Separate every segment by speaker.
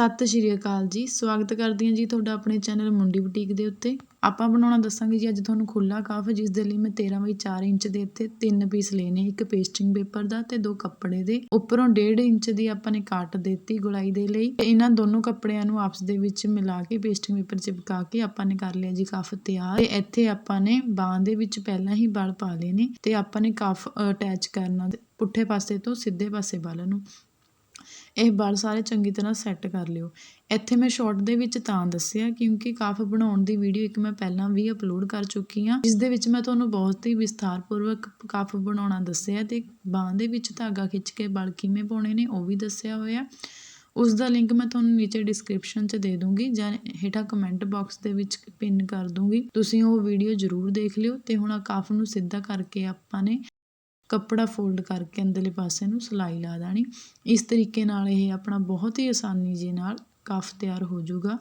Speaker 1: ਸਤਿ ਸ਼੍ਰੀ ਅਕਾਲ ਜੀ। ਸਵਾਗਤ ਕਰਦੀ ਹਾਂ ਜੀ ਤੁਹਾਡਾ ਆਪਣੇ ਚੈਨਲ ਮੁੰਡੀ ਬੁਟੀਕ ਦੇ ਉੱਤੇ। ਆਪਾਂ ਬਣਾਉਣਾ ਦੱਸਾਂਗੇ ਜੀ, ਅੱਜ ਤੁਹਾਨੂੰ ਖੁੱਲਾ ਕਾਫ, ਜਿਸ ਦੇ ਲਈ ਮੈਂ 13 ਬਾਈ 4 ਇੰਚ ਦੇ ਇੱਥੇ ਤਿੰਨ ਪੀਸ ਲੈਣੇ, ਇੱਕ ਪੇਸਟਿੰਗ ਪੇਪਰ ਦਾ ਤੇ ਦੋ ਕੱਪੜੇ ਦੇ। ਉੱਪਰੋਂ 1.5 ਇੰਚ ਦੀ ਆਪਾਂ ਨੇ ਕਾਟ ਦਿੱਤੀ ਗੁਲਾਈ ਦੇ ਲਈ। ਤੇ ਇਹਨਾਂ ਦੋਨੋਂ ਕੱਪੜਿਆਂ ਨੂੰ ਆਪਸ ਦੇ ਵਿੱਚ ਮਿਲਾ ਕੇ ਪੇਸਟਿੰਗ ਪੇਪਰ ਚਿਪਕਾ ਕੇ ਆਪਾਂ ਨੇ ਕਰ ਲਿਆ ਜੀ ਕਾਫ ਤਿਆਰ। ਤੇ ਇੱਥੇ ਆਪਾਂ ਨੇ ਬਾਹਾਂ ਦੇ ਵਿੱਚ ਪਹਿਲਾਂ ਹੀ ਬਲ ਪਾ ਲਏ ਨੇ ਤੇ ਆਪਾਂ ਨੇ ਕਾਫ ਅਟੈਚ ਕਰਨਾ ਪੁੱਠੇ ਪਾਸੇ ਤੋਂ ਸਿੱਧੇ ਪਾਸੇ ਵੱਲ ਨੂੰ। ਇਹ ਬਲ ਸਾਰੇ ਚੰਗੀ ਤਰ੍ਹਾਂ ਸੈੱਟ ਕਰ ਲਿਓ। ਇੱਥੇ ਮੈਂ ਸ਼ੋਰਟ ਦੇ ਵਿੱਚ ਤਾਂ ਦੱਸਿਆ ਕਿਉਂਕਿ ਕਾਫ ਬਣਾਉਣ ਦੀ ਵੀਡੀਓ ਇੱਕ ਮੈਂ ਪਹਿਲਾਂ ਵੀ ਅਪਲੋਡ ਕਰ ਚੁੱਕੀ ਹਾਂ। ਜਿਸ ਦੇ ਵਿੱਚ ਮੈਂ ਤੁਹਾਨੂੰ ਬਹੁਤ ਹੀ ਵਿਸਥਾਰਪੂਰਵਕ ਕਾਫ ਬਣਾਉਣਾ ਦੱਸਿਆ ਤੇ ਬਾਹਾਂ ਦੇ ਵਿੱਚ ਧਾਗਾ ਖਿੱਚ ਕੇ ਬਲ ਕਿਵੇਂ ਪਾਉਣੇ ਨੇ ਉਹ ਵੀ ਦੱਸਿਆ ਹੋਇਆ। ਉਸ ਦਾ ਲਿੰਕ ਮੈਂ ਤੁਹਾਨੂੰ ਨੀਚੇ ਡਿਸਕ੍ਰਿਪਸ਼ਨ 'ਚ ਦੇ ਦੂੰਗੀ ਜਾਂ ਹੇਠਾਂ ਕਮੈਂਟ ਬਾਕਸ ਦੇ ਵਿੱਚ ਪਿੰਨ ਕਰ ਦੂੰਗੀ। ਤੁਸੀਂ ਉਹ ਵੀਡੀਓ ਜ਼ਰੂਰ ਦੇਖ ਲਿਓ ਤੇ ਹੁਣ ਆ ਕਾਫ ਨੂੰ ਸਿੱਧਾ ਕਰਕੇ ਆਪਾਂ ਨੇ ਕੱਪੜਾ ਫੋਲਡ ਕਰਕੇ ਅੰਦਰਲੇ ਪਾਸੇ ਨੂੰ ਸਿਲਾਈ ਲਾ ਦੇਣੀ। ਇਸ ਤਰੀਕੇ ਨਾਲ ਇਹ ਆਪਣਾ ਬਹੁਤ ਹੀ ਆਸਾਨੀ ਜੀ ਨਾਲ ਕਫ ਤਿਆਰ ਹੋ ਜਾਊਗਾ।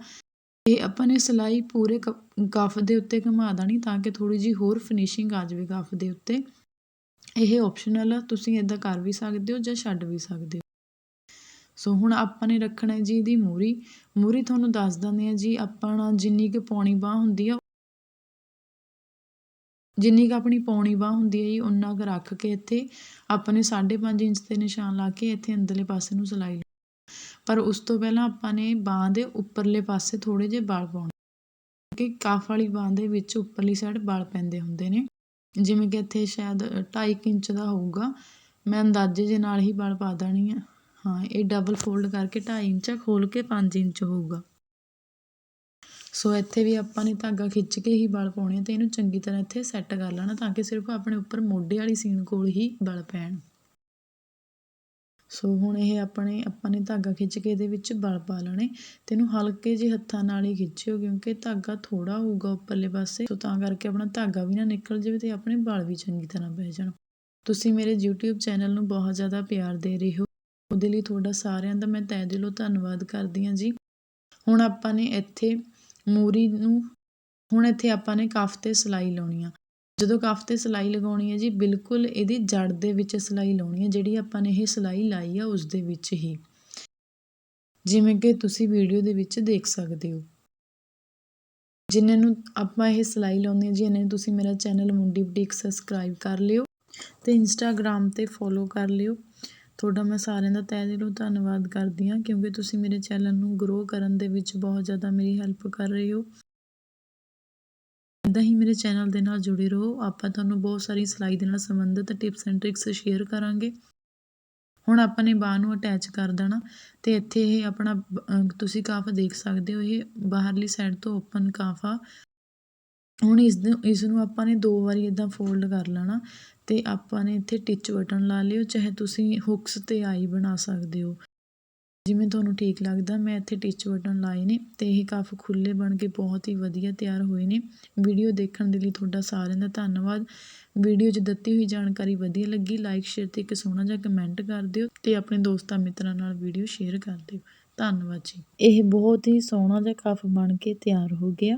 Speaker 1: ਇਹ ਆਪਾਂ ਨੇ ਸਿਲਾਈ ਪੂਰੇ ਕਫ ਦੇ ਉੱਤੇ ਘੁਮਾ ਦੇਣੀ ਤਾਂ ਕਿ ਥੋੜੀ ਜੀ ਹੋਰ ਫਿਨਿਸ਼ਿੰਗ ਆ ਜਾਵੇ ਕਫ ਦੇ ਉੱਤੇ। ਇਹ ਆਪਸ਼ਨਲ ਆ, ਤੁਸੀਂ ਇਦਾਂ ਕਰ ਵੀ ਸਕਦੇ ਹੋ ਜਾਂ ਛੱਡ ਵੀ ਸਕਦੇ ਹੋ। ਸੋ ਹੁਣ ਆਪਾਂ ਨੇ ਰੱਖਣਾ ਜੀ ਇਹਦੀ ਮੂਰੀ। ਮੂਰੀ ਤੁਹਾਨੂੰ ਦੱਸ ਦਿੰਦੇ ਆ ਜੀ ਆਪਣਾ ਜਿੰਨੀ ਕੁ ਪੌਣੀ ਬਾਹ ਹੁੰਦੀ ਆ ਜਿੰਨੀ ਕੁ ਆਪਣੀ ਪੌਣੀ ਬਾਂਹ ਹੁੰਦੀ ਹੈ ਜੀ ਉਨਾ ਕੁ ਰੱਖ ਕੇ ਇੱਥੇ ਆਪਾਂ ਨੇ 5.5 ਇੰਚ ਤੇ ਨਿਸ਼ਾਨ ਲਾ ਕੇ ਇੱਥੇ ਅੰਦਰਲੇ ਪਾਸੇ ਨੂੰ ਸਿਲਾਈ ਪਰ ਉਸ ਤੋਂ ਪਹਿਲਾਂ ਆਪਾਂ ਨੇ ਬਾਂਹ ਦੇ ਉੱਪਰਲੇ ਪਾਸੇ ਥੋੜ੍ਹੇ ਜਿਹੇ ਬਲ ਪਾਉਣੇ। ਕਿ ਕਾਫ ਵਾਲੀ ਬਾਂਹ ਦੇ ਵਿੱਚ ਉੱਪਰਲੀ ਸਾਈਡ ਬਲ ਪੈਂਦੇ ਹੁੰਦੇ ਨੇ। ਜਿਵੇਂ ਕਿ ਇੱਥੇ ਸ਼ਾਇਦ 2.5 ਇੰਚ ਦਾ ਹੋਊਗਾ। ਮੈਂ ਅੰਦਾਜ਼ੇ ਦੇ ਨਾਲ ਹੀ ਬਲ ਪਾ ਦੇਣੀ ਆ। ਹਾਂ, ਇਹ ਡਬਲ ਫੋਲਡ ਕਰਕੇ 2.5 ਇੰਚ ਖੋਲ ਕੇ 5 ਇੰਚ ਹੋਊਗਾ। ਸੋ ਇੱਥੇ ਵੀ ਆਪਾਂ ਨੇ ਧਾਗਾ ਖਿੱਚ ਕੇ ਹੀ ਬਲ ਪਾਉਣੇ ਅਤੇ ਇਹਨੂੰ ਚੰਗੀ ਤਰ੍ਹਾਂ ਇੱਥੇ ਸੈੱਟ ਕਰ ਲੈਣਾ ਤਾਂ ਕਿ ਸਿਰਫ ਆਪਣੇ ਉੱਪਰ ਮੋਢੇ ਵਾਲੀ ਸੀਨ ਕੋਲ ਹੀ ਬਲ ਪੈਣ। ਸੋ ਹੁਣ ਇਹ ਆਪਣੇ, ਆਪਾਂ ਨੇ ਧਾਗਾ ਖਿੱਚ ਕੇ ਇਹਦੇ ਵਿੱਚ ਬਲ ਪਾ ਲੈਣੇ। ਤੇ ਇਹਨੂੰ ਹਲਕੇ ਜਿਹੇ ਹੱਥਾਂ ਨਾਲ ਹੀ ਖਿੱਚਿਓ ਕਿਉਂਕਿ ਧਾਗਾ ਥੋੜਾ ਹੋਊਗਾ ਉੱਪਰਲੇ ਪਾਸੇ। ਸੋ ਤਾਂ ਕਰਕੇ ਆਪਣਾ ਧਾਗਾ ਵੀ ਨਾ ਨਿਕਲ ਜਾਵੇ ਤੇ ਆਪਣੇ ਬਲ ਵੀ ਚੰਗੀ ਤਰ੍ਹਾਂ ਪੈ ਜਾਣ। ਤੁਸੀਂ ਮੇਰੇ YouTube ਚੈਨਲ ਨੂੰ ਬਹੁਤ ਜ਼ਿਆਦਾ ਪਿਆਰ ਦੇ ਰਹੇ ਹੋ। ਉਹਦੇ ਲਈ ਤੁਹਾਡਾ ਸਾਰਿਆਂ ਦਾ ਮੈਂ ਤਹਿ ਦਿਲੋਂ ਧੰਨਵਾਦ ਕਰਦੀ ਹਾਂ ਜੀ। ਹੁਣ ਆਪਾਂ ਨੇ ਇੱਥੇ ਮੂਰੀ ਨੂੰ ਹੁਣ ਇੱਥੇ ਆਪਾਂ ਨੇ ਕਫ ਤੇ ਸਿਲਾਈ ਲਾਉਣੀ ਆ। ਜਦੋਂ ਕਫ ਤੇ ਸਿਲਾਈ ਲਗਾਉਣੀ ਹੈ ਜੀ, ਬਿਲਕੁਲ ਇਹਦੀ ਜੜ ਦੇ ਵਿੱਚ ਸਿਲਾਈ ਲਾਉਣੀ ਹੈ ਜਿਹੜੀ ਆਪਾਂ ਨੇ ਇਹ ਸਿਲਾਈ ਲਾਈ ਆ ਉਸ ਦੇ ਵਿੱਚ ਹੀ। ਜਿਵੇਂ ਕਿ ਤੁਸੀਂ ਵੀਡੀਓ ਦੇ ਵਿੱਚ ਦੇਖ ਸਕਦੇ ਹੋ। ਜਿਨ੍ਹਾਂ ਨੂੰ ਆਪਾਂ ਇਹ ਸਿਲਾਈ ਲਾਉਂਦੇ ਹਾਂ ਜੀ ਇਹਨਾਂ ਨੂੰ ਤੁਸੀਂ ਮੇਰਾ ਚੈਨਲ ਮੁੰਡੀ ਬੁਟੀਕ ਸਬਸਕ੍ਰਾਈਬ ਕਰ ਲਿਓ ਤੇ ਇੰਸਟਾਗ੍ਰam ਤੇ ਫੋਲੋ ਕਰ ਲਿਓ। ਤੁਹਾਡਾ ਮੈਂ ਸਾਰਿਆਂ ਦਾ ਤਹਿ ਦਿਲੋਂ ਧੰਨਵਾਦ ਕਰਦੀ ਹਾਂ ਕਿਉਂਕਿ ਤੁਸੀਂ ਮੇਰੇ ਚੈਨਲ ਨੂੰ ਗਰੋ ਕਰਨ ਦੇ ਵਿੱਚ ਬਹੁਤ ਜ਼ਿਆਦਾ ਮੇਰੀ ਹੈਲਪ ਕਰ ਰਹੇ ਹੋ। ਇਦਾਂ ਹੀ ਮੇਰੇ ਚੈਨਲ ਦੇ ਨਾਲ ਜੁੜੇ ਰਹੋ। ਆਪਾਂ ਤੁਹਾਨੂੰ ਬਹੁਤ ਸਾਰੀ ਸਿਲਾਈ ਦੇ ਨਾਲ ਸੰਬੰਧਿਤ ਟਿਪਸ ਐਂਡ ਟ੍ਰਿਕਸ ਸ਼ੇਅਰ ਕਰਾਂਗੇ। ਹੁਣ ਆਪਾਂ ਨੇ ਬਾਹ ਨੂੰ ਅਟੈਚ ਕਰ ਦੇਣਾ ਤੇ ਇੱਥੇ ਇਹ ਆਪਣਾ ਤੁਸੀਂ ਕਾਫ ਦੇਖ ਸਕਦੇ ਹੋ। ਇਹ ਬਾਹਰਲੀ ਸਾਈਡ ਤੋਂ ਓਪਨ ਕਾਫ ਆ। ਹੁਣ ਇਸ ਇਸ ਨੂੰ ਆਪਾਂ ਨੇ ਦੋ ਵਾਰੀ ਇੱਦਾਂ ਫੋਲਡ ਕਰ ਲੈਣਾ ਅਤੇ ਆਪਾਂ ਨੇ ਇੱਥੇ ਟਿਚ ਬਟਨ ਲਾ ਲਿਓ, ਚਾਹੇ ਤੁਸੀਂ ਹੁਕਸ ਤੇ ਆਈ ਬਣਾ ਸਕਦੇ ਹੋ। ਜਿਵੇਂ ਤੁਹਾਨੂੰ ਠੀਕ ਲੱਗਦਾ, ਮੈਂ ਇੱਥੇ ਟਿਚ ਬਟਨ ਲਾਏ ਨੇ ਅਤੇ ਇਹ ਕਾਫ ਖੁੱਲੇ ਬਣ ਕੇ ਬਹੁਤ ਹੀ ਵਧੀਆ ਤਿਆਰ ਹੋਏ ਨੇ। ਵੀਡੀਓ ਦੇਖਣ ਦੇ ਲਈ ਤੁਹਾਡਾ ਸਾਰਿਆਂ ਦਾ ਧੰਨਵਾਦ। ਵੀਡੀਓ 'ਚ ਦਿੱਤੀ ਹੋਈ ਜਾਣਕਾਰੀ ਵਧੀਆ ਲੱਗੀ ਲਾਈਕ ਸ਼ੇਅਰ ਤੇ ਇੱਕ ਸੋਹਣਾ ਜਿਹਾ ਕਮੈਂਟ ਕਰ ਦਿਓ ਅਤੇ ਆਪਣੇ ਦੋਸਤਾਂ ਮਿੱਤਰਾਂ ਨਾਲ ਵੀਡੀਓ ਸ਼ੇਅਰ ਕਰ ਦਿਓ। ਧੰਨਵਾਦ ਜੀ। ਇਹ ਬਹੁਤ ਹੀ ਸੋਹਣਾ ਜਿਹਾ ਕਾਫ ਬਣ ਕੇ ਤਿਆਰ ਹੋ ਗਿਆ।